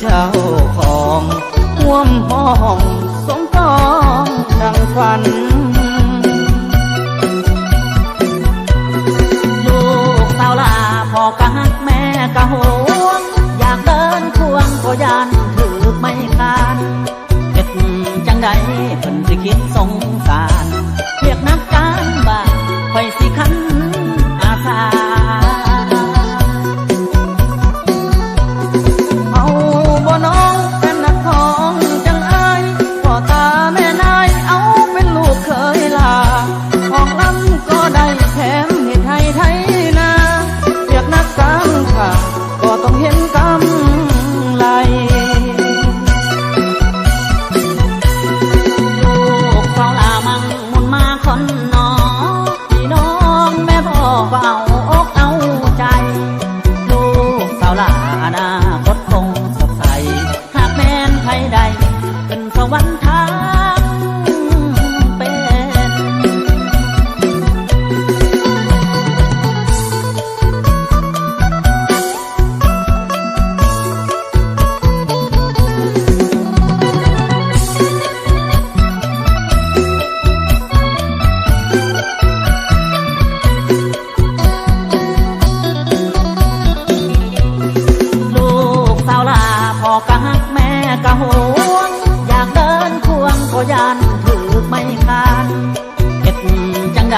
เจ้าของห่วมห้องสมปองดังฝัน ลูกสาวลาพ่อกะหักแม่กะหวง อยากเดินควงก็ยานถือไม่คาน anak ถือไม่คานเห็ดจังใด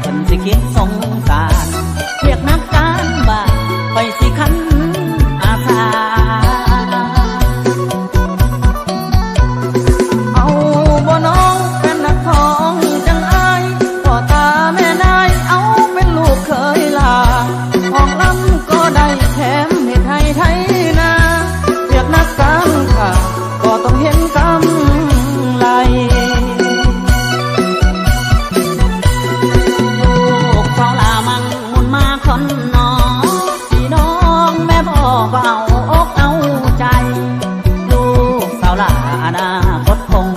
เพิ่นสิคิดสงสาร หนองพี่น้องแม่พ่อเบาอกเอาใจ ลูกสาวหลาอนาคตคง